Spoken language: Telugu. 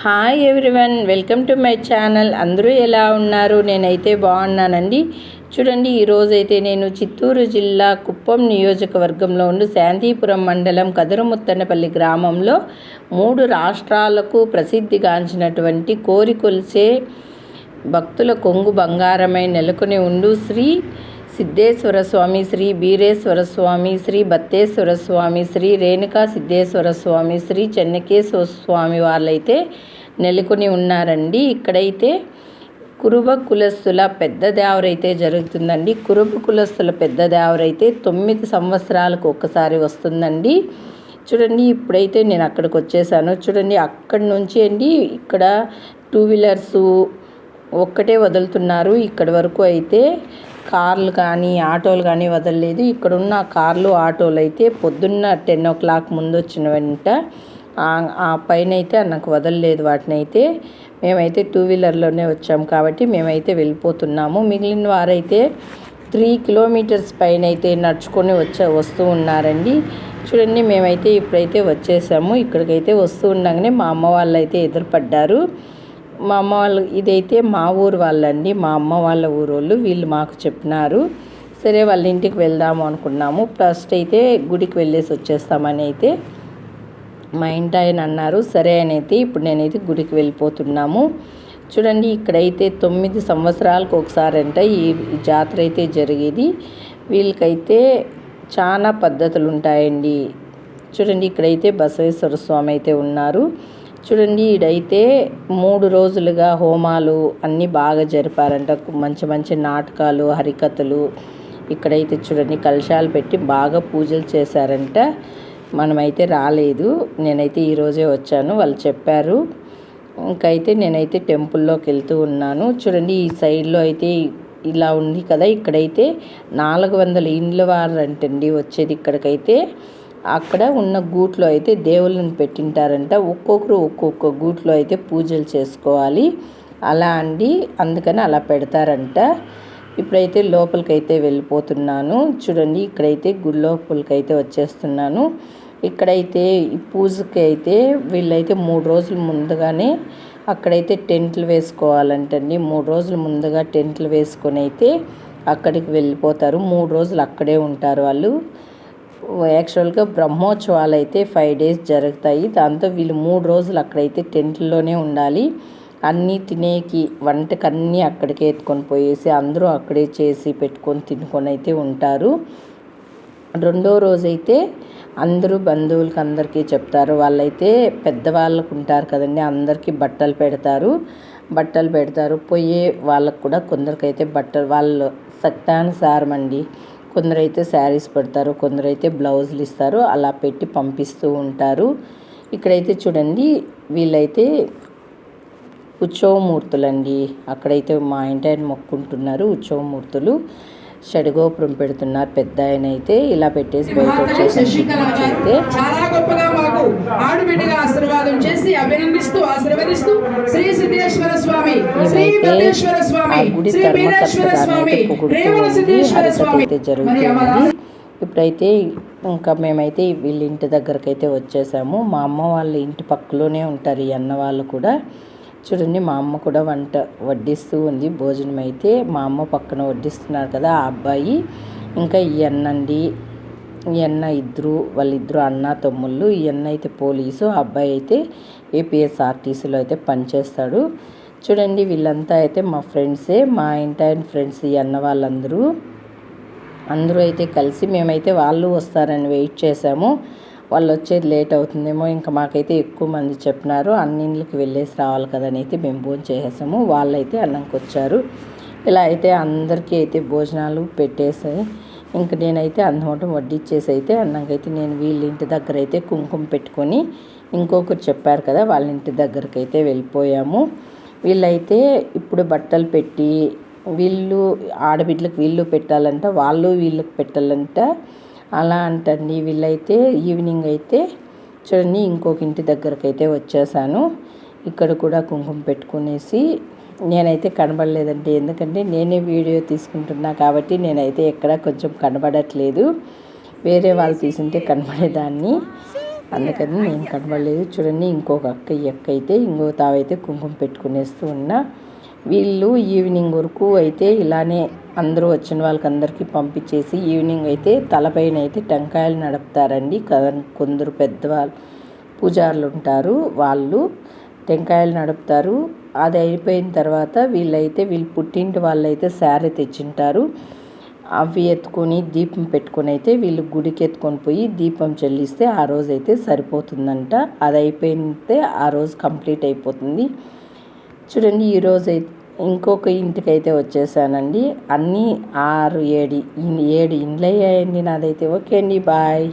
Hi everyone welcome to my channel అందరూ ఎలా ఉన్నారు? నేనైతే బాగున్నానండి. చూడండి ఈరోజైతే నేను చిత్తూరు జిల్లా కుప్పం నియోజకవర్గంలో ఉండి శాంతిపురం మండలం కదరుముత్తనపల్లి గ్రామంలో మూడు రాష్ట్రాలకు ప్రసిద్ధిగాంచినటువంటి కోరికొలిసే భక్తుల కొంగు బంగారమై నెలకొని ఉండు శ్రీ సిద్ధేశ్వర స్వామి శ్రీ బీరేశ్వర స్వామి శ్రీ బత్తేశ్వర స్వామి శ్రీ రేణుకా సిద్ధేశ్వర స్వామి శ్రీ చెన్నకేశ్వర స్వామి వాళ్ళైతే నెలకొని ఉన్నారండి. ఇక్కడైతే కురుబ కులస్తుల పెద్ద దేవరైతే జరుగుతుందండి. కురుబ కులస్తుల పెద్ద దేవరైతే తొమ్మిది సంవత్సరాలకు ఒక్కసారి వస్తుందండి. చూడండి ఇప్పుడైతే నేను అక్కడికి వచ్చేసాను. చూడండి అక్కడి నుంచి అండి ఇక్కడ టూ వీలర్సు ఒక్కటే వదులుతున్నారు. ఇక్కడి వరకు అయితే కార్లు కానీ ఆటోలు కానీ వదలలేదు. ఇక్కడున్న కార్లు ఆటోలు అయితే పొద్దున్న టెన్ ఓ క్లాక్ ముందు వచ్చిన వెంట ఆ పైన అయితే నాకు వదలలేదు. వాటిని అయితే మేమైతే టూ వీలర్లోనే వచ్చాము కాబట్టి మేమైతే వెళ్ళిపోతున్నాము. మిగిలిన వారైతే త్రీ కిలోమీటర్స్ పైన అయితే నడుచుకొని వచ్చే వస్తూ ఉన్నారండి. చూడండి మేమైతే ఇప్పుడైతే వచ్చేసాము. ఇక్కడికైతే వస్తూ ఉండగానే మా అమ్మ వాళ్ళు అయితే ఎదురుపడ్డారు. మా అమ్మ వాళ్ళు ఇదైతే మా ఊరు వాళ్ళండి. మా అమ్మ వాళ్ళ ఊరు వాళ్ళు వీళ్ళు మాకు చెప్పినారు. సరే వాళ్ళ ఇంటికి వెళ్దాము అనుకున్నాము. ఫస్ట్ అయితే గుడికి వెళ్ళేసి వచ్చేస్తామని అయితే మా ఇంటి ఆయన అన్నారు. సరే అని అయితే ఇప్పుడు నేనైతే గుడికి వెళ్ళిపోతున్నాము. చూడండి ఇక్కడైతే తొమ్మిది సంవత్సరాలకు ఒకసారి అంట ఈ జాతర అయితే జరిగేది. వీళ్ళకైతే చాలా పద్ధతులు ఉంటాయండి చూడండి ఇక్కడైతే బసవేశ్వర స్వామి అయితే ఉన్నారు. చూడండి ఈడైతే మూడు రోజులుగా హోమాలు అన్నీ బాగా జరిపారంట. మంచి మంచి నాటకాలు హరికథలు. ఇక్కడైతే చూడండి కలశాలు పెట్టి బాగా పూజలు చేశారంట. మనమైతే రాలేదు. నేనైతే ఈరోజే వచ్చాను. వాళ్ళు చెప్పారు. ఇంకైతే నేనైతే టెంపుల్లోకి వెళ్తూ ఉన్నాను. చూడండి ఈ సైడ్లో అయితే ఇలా ఉంది కదా. ఇక్కడైతే నాలుగు వందల ఇండ్ల వారంటండి వచ్చేది ఇక్కడికైతే. అక్కడ ఉన్న గూట్లో అయితే దేవుళ్ళని పెట్టింటారంట. ఒక్కొక్కరు ఒక్కొక్క గూట్లో అయితే పూజలు చేసుకోవాలి. అలా అండి. అందుకని అలా పెడతారంట. ఇప్పుడైతే లోపలికైతే వెళ్ళిపోతున్నాను. చూడండి ఇక్కడైతే గుడి లోపలికైతే వచ్చేస్తున్నాను. ఇక్కడైతే ఈ పూజకి అయితే వీళ్ళైతే మూడు రోజుల ముందుగానే అక్కడైతే టెంట్లు వేసుకోవాలంటండి. మూడు రోజుల ముందుగా టెంట్లు వేసుకొని అయితే అక్కడికి వెళ్ళిపోతారు. మూడు రోజులు అక్కడే ఉంటారు వాళ్ళు. యాక్చువల్గా బ్రహ్మోత్సవాలు అయితే ఫైవ్ డేస్ జరుగుతాయి. దాంతో వీళ్ళు మూడు రోజులు అక్కడైతే టెంట్లోనే ఉండాలి. అన్నీ తినేకి వంటకన్నీ అక్కడికే ఎత్తుకొని పోయేసి అందరూ అక్కడే చేసి పెట్టుకొని తినుకొని అయితే ఉంటారు. రెండో రోజైతే అందరూ బంధువులకి అందరికీ చెప్తారు. వాళ్ళైతే పెద్దవాళ్ళకు ఉంటారు కదండి అందరికీ బట్టలు పెడతారు. బట్టలు పెడతారు. పోయే వాళ్ళకు కూడా కొందరికైతే బట్టలు వాళ్ళు సత్యానుసారం అండి కొందరైతే శారీస్ పెడతారు కొందరైతే బ్లౌజులు ఇస్తారు అలా పెట్టి పంపిస్తూ ఉంటారు. ఇక్కడైతే చూడండి వీళ్ళైతే ఉత్సవమూర్తులండి. అక్కడైతే మా ఇంటి ఆయన మొక్కుంటున్నారు ఉత్సవమూర్తులు. షడగోపురం పెడుతున్నారు పెద్ద ఆయన అయితే. ఇలా పెట్టేసి బయట వచ్చేసి చాలా మాకు ఆడుబిడ్డగా ఆశీర్వాదం చేసి అభినందిస్తూ ఆశీర్వదిస్తూ శ్రీ సిద్ధేశ్వర స్వామి శ్రీ బద్రేశ్వర స్వామి శ్రీ బీరేశ్వర స్వామి రేవణ సిద్ధేశ్వర స్వామి. ఇప్పుడైతే ఇంకా మేమైతే వీళ్ళ ఇంటి దగ్గరకు అయితే వచ్చేసాము. మా అమ్మ వాళ్ళ ఇంటి పక్కలోనే ఉంటారు ఈ అన్న వాళ్ళు కూడా. చూడండి మా అమ్మ కూడా వంట వడ్డిస్తూ ఉంది. భోజనం అయితే మా అమ్మ పక్కన వడ్డిస్తున్నారు కదా ఆ అబ్బాయి. ఇంకా ఈ అన్నండి ఈ అన్న ఇద్దరు వాళ్ళిద్దరు అన్న తమ్ముళ్ళు ఈ అన్న అయితే పోలీసు ఆ అబ్బాయి అయితే ఏపీఎస్ఆర్టీసీలో అయితే పనిచేస్తాడు. చూడండి వీళ్ళంతా అయితే మా ఫ్రెండ్సే మా ఇంటి ఫ్రెండ్స్ ఈ అన్న వాళ్ళందరూ. అందరూ అయితే కలిసి మేమైతే వాళ్ళు వస్తారని వెయిట్ చేసాము వాళ్ళు వచ్చేది లేట్ అవుతుందేమో ఇంకా మాకైతే ఎక్కువ మంది చెప్పినారు. అన్నింటికి వెళ్ళేసి రావాలి కదని అయితే మేము భోజనం చేసేసాము. వాళ్ళైతే అన్నంకి వచ్చారు ఇలా అయితే అందరికీ అయితే భోజనాలు పెట్టేసి ఇంక నేనైతే అన్నమాట వడ్డిచ్చేసి అయితే అన్నంకైతే నేను వీళ్ళ ఇంటి దగ్గర అయితే కుంకుమ పెట్టుకొని ఇంకొకరు చెప్పారు కదా వాళ్ళ ఇంటి దగ్గరికి అయితే వెళ్ళిపోయాము. వీళ్ళైతే ఇప్పుడు బట్టలు పెట్టి వీళ్ళు ఆడబిడ్డలకు వీళ్ళు పెట్టాలంట వాళ్ళు వీళ్ళకి పెట్టాలంట. అలా అంటండి వీళ్ళైతే ఈవినింగ్ అయితే చూడండి ఇంకొక ఇంటి దగ్గరకైతే వచ్చేసాను. ఇక్కడ కూడా కుంకుమ పెట్టుకునేసి నేనైతే కనబడలేదండి. ఎందుకంటే నేనే వీడియో తీసుకుంటున్నా కాబట్టి నేనైతే ఎక్కడ కొంచెం కనబడట్లేదు. వేరే వాళ్ళు తీసుంటే కనబడేదాన్ని. అందుకని నేను కనబడలేదు. చూడండి ఇంకొక అక్క ఈ అక్క అయితే ఇంకో తావైతే కుంకుమ పెట్టుకునేస్తూ ఉన్నా. వీళ్ళు ఈవినింగ్ వరకు అయితే ఇలానే అందరూ వచ్చిన వాళ్ళకి అందరికీ పంపించేసి ఈవినింగ్ అయితే తలపైన అయితే టెంకాయలు నడుపుతారండి. కద- కొందరు పెద్దవాళ్ళు పూజారులు ఉంటారు. వాళ్ళు టెంకాయలు నడుపుతారు. అది అయిపోయిన తర్వాత వీళ్ళైతే వీళ్ళు పుట్టింటి వాళ్ళైతే శారీ తెచ్చింటారు. అవి ఎత్తుకొని దీపం పెట్టుకొని అయితే వీళ్ళు గుడికి ఎత్తుకొని పోయి దీపం చెల్లిస్తే ఆ రోజు అయితే సరిపోతుందంట. అది అయిపోయితే ఆ రోజు కంప్లీట్ అయిపోతుంది. చూడండి ఈరోజు అయితే ఇంకొక ఇంటికి అయితే వచ్చేసానండి. అన్నీ ఆరు ఏడు ఏడు ఇండ్లు అయ్యాయండి నాదైతే. ఓకే అండి బాయ్.